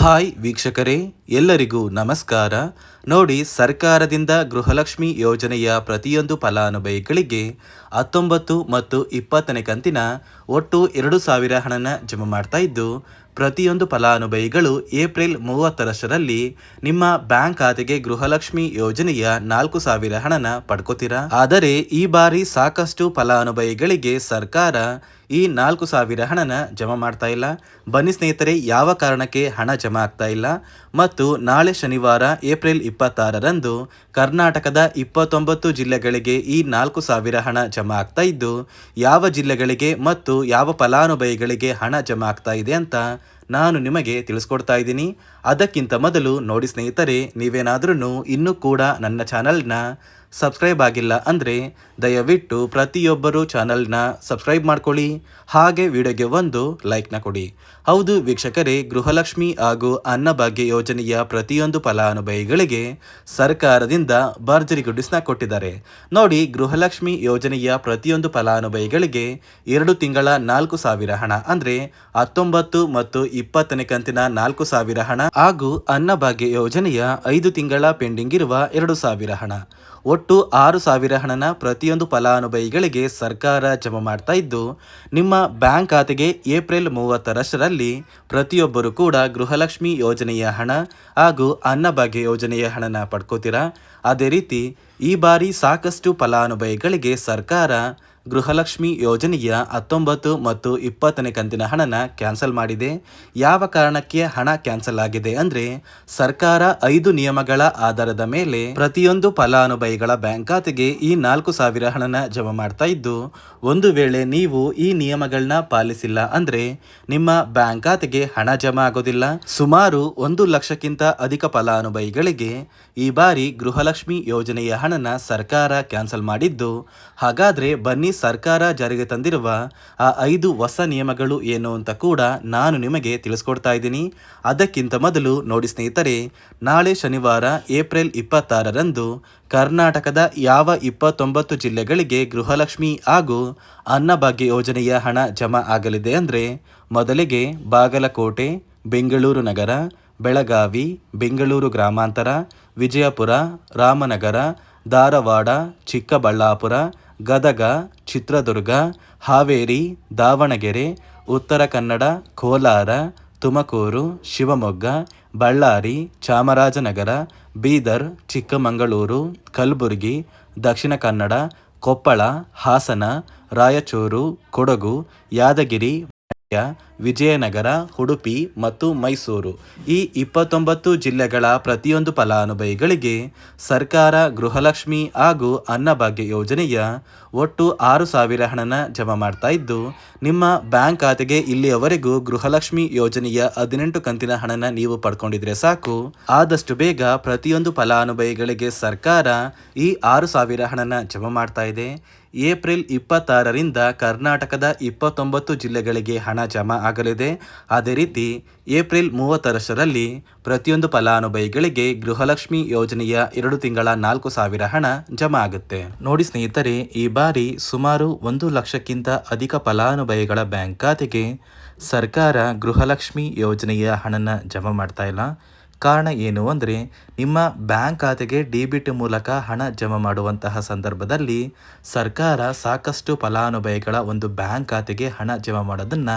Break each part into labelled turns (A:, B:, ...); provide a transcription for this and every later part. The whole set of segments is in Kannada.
A: ಹಾಯ್ ವೀಕ್ಷಕರೇ, ಎಲ್ಲರಿಗೂ ನಮಸ್ಕಾರ. ನೋಡಿ, ಸರ್ಕಾರದಿಂದ ಗೃಹಲಕ್ಷ್ಮಿ ಯೋಜನೆಯ ಪ್ರತಿಯೊಂದು ಫಲಾನುಭವಿಗಳಿಗೆ ಹತ್ತೊಂಬತ್ತು ಮತ್ತು ಇಪ್ಪತ್ತನೇ ಕಂತಿನ ಒಟ್ಟು ಎರಡು ಸಾವಿರ ಹಣನ ಜಮಾ ಮಾಡ್ತಾ ಇದ್ದು, ಪ್ರತಿಯೊಂದು ಫಲಾನುಭವಿಗಳು ಏಪ್ರಿಲ್ ಮೂವತ್ತರಷ್ಟರಲ್ಲಿ ನಿಮ್ಮ ಬ್ಯಾಂಕ್ ಖಾತೆಗೆ ಗೃಹಲಕ್ಷ್ಮಿ ಯೋಜನೆಯ ನಾಲ್ಕು ಸಾವಿರ ಹಣನ ಪಡ್ಕೋತೀರಾ? ಆದರೆ, ಈ ಬಾರಿ ಸಾಕಷ್ಟು ಫಲಾನುಭವಿಗಳಿಗೆ ಸರ್ಕಾರ ಈ ನಾಲ್ಕು ಸಾವಿರ ಹಣನ ಜಮಾ ಮಾಡ್ತಾ ಇಲ್ಲ. ಬನ್ನಿ ಸ್ನೇಹಿತರೆ, ಯಾವ ಕಾರಣಕ್ಕೆ ಹಣ ಜಮಾ ಆಗ್ತಾ ಇಲ್ಲ? ಮತ್ತು ನಾಳೆ ಶನಿವಾರ, ಏಪ್ರಿಲ್ ಇಪ್ಪತ್ತಾರರಂದು ಕರ್ನಾಟಕದ ಇಪ್ಪತ್ತೊಂಬತ್ತು ಜಿಲ್ಲೆಗಳಿಗೆ ಈ ನಾಲ್ಕು ಸಾವಿರ ಹಣ ಜಮಾ ಆಗ್ತಾ ಇದ್ದು, ಯಾವ ಜಿಲ್ಲೆಗಳಿಗೆ ಮತ್ತು ಯಾವ ಫಲಾನುಭವಿಗಳಿಗೆ ಹಣ ಜಮಾ ಆಗ್ತಾ ಇದೆ ಅಂತ ನಾನು ನಿಮಗೆ ತಿಳಿಸ್ಕೊಡ್ತಾ ಇದ್ದೀನಿ. ಅದಕ್ಕಿಂತ ಮೊದಲು ನೋಡಿ ಸ್ನೇಹಿತರೆ ನೀವೇನಾದ್ರೂ ಇನ್ನೂ ಕೂಡ ನನ್ನ ಚಾನಲ್ನ ಸಬ್ಸ್ಕ್ರೈಬ್ ಆಗಿಲ್ಲ ಅಂದರೆ ದಯವಿಟ್ಟು ಪ್ರತಿಯೊಬ್ಬರು ಚಾನಲ್ನ ಸಬ್ಸ್ಕ್ರೈಬ್ ಮಾಡ್ಕೊಳ್ಳಿ. ಹಾಗೆ ವಿಡಿಯೋಗೆ ಒಂದು ಲೈಕ್ನ ಕೊಡಿ. ಹೌದು ವೀಕ್ಷಕರೇ, ಗೃಹಲಕ್ಷ್ಮಿ ಹಾಗೂ ಅನ್ನಭಾಗ್ಯ ಯೋಜನೆಯ ಪ್ರತಿಯೊಂದು ಫಲಾನುಭವಿಗಳಿಗೆ ಸರ್ಕಾರದಿಂದ ಭರ್ಜರಿ ಗುಡ್ಡಿಸ್ನ ಕೊಟ್ಟಿದ್ದಾರೆ. ನೋಡಿ, ಗೃಹಲಕ್ಷ್ಮಿ ಯೋಜನೆಯ ಪ್ರತಿಯೊಂದು ಫಲಾನುಭವಿಗಳಿಗೆ ಎರಡು ತಿಂಗಳ ನಾಲ್ಕು ಸಾವಿರ ಹಣ, ಅಂದರೆ ಹತ್ತೊಂಬತ್ತು ಮತ್ತು ಇಪ್ಪತ್ತನೇ ಕಂತಿನ ನಾಲ್ಕು ಸಾವಿರ ಹಣ ಹಾಗೂ ಅನ್ನಭಾಗ್ಯ ಯೋಜನೆಯ ಐದು ತಿಂಗಳ ಪೆಂಡಿಂಗ್ ಇರುವ ಎರಡು ಸಾವಿರ ಹಣ. ಒಟ್ಟು ಆರು ಸಾವಿರ ಹಣನ ಪ್ರತಿಯೊಂದು ಫಲಾನುಭವಿಗಳಿಗೆ ಸರ್ಕಾರ ಜಮಾ ಮಾಡ್ತಾ ಇದ್ದು, ನಿಮ್ಮ ಬ್ಯಾಂಕ್ ಖಾತೆಗೆ ಏಪ್ರಿಲ್ ಮೂವತ್ತರಷ್ಟರಲ್ಲಿ ಪ್ರತಿಯೊಬ್ಬರು ಕೂಡ ಗೃಹಲಕ್ಷ್ಮಿ ಯೋಜನೆಯ ಹಣ ಹಾಗೂ ಅನ್ನಭಾಗ್ಯ ಯೋಜನೆಯ ಹಣನ ಪಡ್ಕೋತೀರಾ? ಅದೇ ರೀತಿ ಈ ಬಾರಿ ಸಾಕಷ್ಟು ಫಲಾನುಭವಿಗಳಿಗೆ ಸರ್ಕಾರ ಗೃಹಲಕ್ಷ್ಮಿ ಯೋಜನೆಯ ಹತ್ತೊಂಬತ್ತು ಮತ್ತು ಇಪ್ಪತ್ತನೇ ಕಂತಿನ ಹಣನ ಕ್ಯಾನ್ಸಲ್ ಮಾಡಿದೆ. ಯಾವ ಕಾರಣಕ್ಕೆ ಹಣ ಕ್ಯಾನ್ಸಲ್ ಆಗಿದೆ ಅಂದರೆ, ಸರ್ಕಾರ ಐದು ನಿಯಮಗಳ ಆಧಾರದ ಮೇಲೆ ಪ್ರತಿಯೊಂದು ಫಲಾನುಭವಿಗಳ ಬ್ಯಾಂಕ್ ಖಾತೆಗೆ ಈ ನಾಲ್ಕು ಸಾವಿರ ಹಣನ ಜಮಾ ಮಾಡ್ತಾ ಇದ್ದು, ಒಂದು ವೇಳೆ ನೀವು ಈ ನಿಯಮಗಳನ್ನ ಪಾಲಿಸಿಲ್ಲ ಅಂದರೆ, ನಿಮ್ಮ ಬ್ಯಾಂಕ್ ಖಾತೆಗೆ ಹಣ ಜಮಾ ಆಗೋದಿಲ್ಲ. ಸುಮಾರು ಒಂದು ಲಕ್ಷಕ್ಕಿಂತ ಅಧಿಕ ಫಲಾನುಭವಿಗಳಿಗೆ ಈ ಬಾರಿ ಗೃಹಲಕ್ಷ್ಮಿ ಯೋಜನೆಯ ಹಣನ ಸರ್ಕಾರ ಕ್ಯಾನ್ಸಲ್ ಮಾಡಿದ್ದು, ಹಾಗಾದ್ರೆ ಬನ್ನಿ ಸರ್ಕಾರ ಜಾರಿಗೆ ತಂದಿರುವ ಆ ಐದು ಹೊಸ ನಿಯಮಗಳು ಏನು ಅಂತ ಕೂಡ ನಾನು ನಿಮಗೆ ತಿಳಿಸ್ಕೊಡ್ತಾ ಇದ್ದೀನಿ. ಅದಕ್ಕಿಂತ ಮೊದಲು ನೋಡಿ ಸ್ನೇಹಿತರೆ, ನಾಳೆ ಶನಿವಾರ ಏಪ್ರಿಲ್ ಇಪ್ಪತ್ತಾರರಂದು ಕರ್ನಾಟಕದ ಯಾವ ಇಪ್ಪತ್ತೊಂಬತ್ತು ಜಿಲ್ಲೆಗಳಿಗೆ ಗೃಹಲಕ್ಷ್ಮಿ ಹಾಗೂ ಅನ್ನಭಾಗ್ಯ ಯೋಜನೆಯ ಹಣ ಜಮಾ ಆಗಲಿದೆ ಅಂದರೆ ಮೊದಲಿಗೆ ಬಾಗಲಕೋಟೆ, ಬೆಂಗಳೂರು ನಗರ, ಬೆಳಗಾವಿ, ಬೆಂಗಳೂರು ಗ್ರಾಮಾಂತರ, ವಿಜಯಪುರ, ರಾಮನಗರ, ಧಾರವಾಡ, ಚಿಕ್ಕಬಳ್ಳಾಪುರ ಗದಗ, ಚಿತ್ರದುರ್ಗ, ಹಾವೇರಿ, ದಾವಣಗೆರೆ, ಉತ್ತರ ಕನ್ನಡ, ಕೋಲಾರ, ತುಮಕೂರು, ಶಿವಮೊಗ್ಗ, ಬಳ್ಳಾರಿ, ಚಾಮರಾಜನಗರ, ಬೀದರ್, ಚಿಕ್ಕಮಗಳೂರು, ಕಲಬುರಗಿ, ದಕ್ಷಿಣ ಕನ್ನಡ, ಕೊಪ್ಪಳ, ಹಾಸನ, ರಾಯಚೂರು, ಕೊಡಗು, ಯಾದಗಿರಿ ವಿಜಯನಗರ, ಉಡುಪಿ ಮತ್ತು ಮೈಸೂರು ಈ ಇಪ್ಪತ್ತೊಂಬತ್ತು ಜಿಲ್ಲೆಗಳ ಪ್ರತಿಯೊಂದು ಫಲಾನುಭವಿಗಳಿಗೆ ಸರ್ಕಾರ ಗೃಹಲಕ್ಷ್ಮಿ ಹಾಗೂ ಅನ್ನಭಾಗ್ಯ ಯೋಜನೆಯ ಒಟ್ಟು ಆರು ಸಾವಿರ ಹಣನ ಜಮಾ ಮಾಡ್ತಾ ಇದ್ದು, ನಿಮ್ಮ ಬ್ಯಾಂಕ್ ಖಾತೆಗೆ ಇಲ್ಲಿಯವರೆಗೂ ಗೃಹಲಕ್ಷ್ಮಿ ಯೋಜನೆಯ ಹದಿನೆಂಟು ಕಂತಿನ ಹಣನ ನೀವು ಪಡ್ಕೊಂಡಿದ್ರೆ ಸಾಕು. ಆದಷ್ಟು ಬೇಗ ಪ್ರತಿಯೊಂದು ಫಲಾನುಭವಿಗಳಿಗೆ ಸರ್ಕಾರ ಈ ಆರು ಸಾವಿರ ಹಣನ ಜಮಾ ಮಾಡ್ತಾ ಇದೆ. ಏಪ್ರಿಲ್ ಇಪ್ಪತ್ತಾರರಿಂದ ಕರ್ನಾಟಕದ ಇಪ್ಪತ್ತೊಂಬತ್ತು ಜಿಲ್ಲೆಗಳಿಗೆ ಹಣ ಜಮಾ ಆಗಲಿದೆ. ಅದೇ ರೀತಿ ಏಪ್ರಿಲ್ ಮೂವತ್ತರಷ್ಟರಲ್ಲಿ ಪ್ರತಿಯೊಂದು ಫಲಾನುಭವಿಗಳಿಗೆ ಗೃಹಲಕ್ಷ್ಮಿ ಯೋಜನೆಯ ಎರಡು ತಿಂಗಳ ನಾಲ್ಕು ಸಾವಿರ ಹಣ ಜಮಾ ಆಗುತ್ತೆ. ನೋಡಿ ಸ್ನೇಹಿತರೆ, ಈ ಬಾರಿ ಸುಮಾರು ಒಂದು ಲಕ್ಷಕ್ಕಿಂತ ಅಧಿಕ ಫಲಾನುಭವಿಗಳ ಬ್ಯಾಂಕ್ ಖಾತೆಗೆ ಸರ್ಕಾರ ಗೃಹಲಕ್ಷ್ಮಿ ಯೋಜನೆಯ ಹಣನ ಜಮಾ ಮಾಡ್ತಾ ಇಲ್ಲ. ಕಾರಣ ಏನು ಅಂದರೆ, ನಿಮ್ಮ ಬ್ಯಾಂಕ್ ಖಾತೆಗೆ ಡಿಬಿಟ್ ಮೂಲಕ ಹಣ ಜಮಾ ಮಾಡುವಂತಹ ಸಂದರ್ಭದಲ್ಲಿ ಸರ್ಕಾರ ಸಾಕಷ್ಟು ಫಲಾನುಭವಿಗಳ ಒಂದು ಬ್ಯಾಂಕ್ ಖಾತೆಗೆ ಹಣ ಜಮಾ ಮಾಡೋದನ್ನು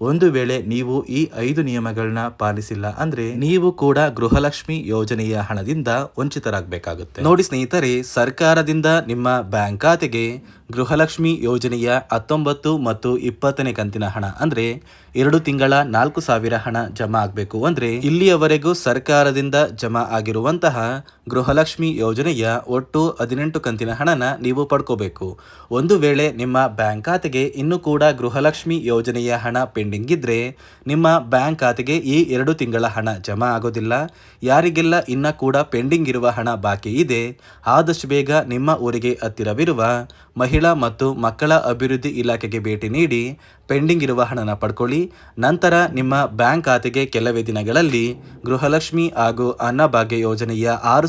A: ಒಂದು ವೇಳೆ ನೀವು ಈ ಐದು ನಿಯಮಗಳನ್ನ ಪಾಲಿಸಿಲ್ಲ ಅಂದ್ರೆ ನೀವು ಕೂಡ ಗೃಹಲಕ್ಷ್ಮಿ ಯೋಜನೆಯ ಹಣದಿಂದ ವಂಚಿತರಾಗಬೇಕಾಗುತ್ತೆ. ನೋಡಿ ಸ್ನೇಹಿತರೆ, ಸರ್ಕಾರದಿಂದ ನಿಮ್ಮ ಬ್ಯಾಂಕ್ ಖಾತೆಗೆ ಗೃಹಲಕ್ಷ್ಮಿ ಯೋಜನೆಯ ಹತ್ತೊಂಬತ್ತು ಮತ್ತು ಇಪ್ಪತ್ತನೇ ಕಂತಿನ ಹಣ ಅಂದ್ರೆ ಎರಡು ತಿಂಗಳ ನಾಲ್ಕು ಸಾವಿರ ಹಣ ಜಮಾ ಆಗಬೇಕು ಅಂದ್ರೆ ಇಲ್ಲಿಯವರೆಗೂ ಸರ್ಕಾರದಿಂದ ಜಮಾ ಆಗಿರುವಂತಹ ಗೃಹಲಕ್ಷ್ಮಿ ಯೋಜನೆಯ ಒಟ್ಟು ಹದಿನೆಂಟು ಕಂತಿನ ಹಣನ ನೀವು ಪಡ್ಕೋಬೇಕು. ಒಂದು ವೇಳೆ ನಿಮ್ಮ ಬ್ಯಾಂಕ್ ಖಾತೆಗೆ ಇನ್ನೂ ಕೂಡ ಗೃಹಲಕ್ಷ್ಮಿ ಯೋಜನೆಯ ಹಣ ಪೆಂಡಿಂಗ್ ಇದ್ದರೆ ನಿಮ್ಮ ಬ್ಯಾಂಕ್ ಖಾತೆಗೆ ಈ ಎರಡು ತಿಂಗಳ ಹಣ ಜಮಾ ಆಗೋದಿಲ್ಲ. ಯಾರಿಗೆಲ್ಲ ಇನ್ನೂ ಕೂಡ ಪೆಂಡಿಂಗ್ ಇರುವ ಹಣ ಬಾಕಿ ಇದೆ, ಆದಷ್ಟು ಬೇಗ ನಿಮ್ಮ ಊರಿಗೆ ಹತ್ತಿರವಿರುವ ಮಹಿಳಾ ಮತ್ತು ಮಕ್ಕಳ ಅಭಿವೃದ್ಧಿ ಇಲಾಖೆಗೆ ಭೇಟಿ ನೀಡಿ ಪೆಂಡಿಂಗ್ ಇರುವ ಹಣನ ಪಡ್ಕೊಳ್ಳಿ. ನಂತರ ನಿಮ್ಮ ಬ್ಯಾಂಕ್ ಖಾತೆಗೆ ಕೆಲವೇ ದಿನಗಳಲ್ಲಿ ಗೃಹಲಕ್ಷ್ಮಿ ಹಾಗೂ ಅನ್ನಭಾಗ್ಯ ಯೋಜನೆಯ ಆರು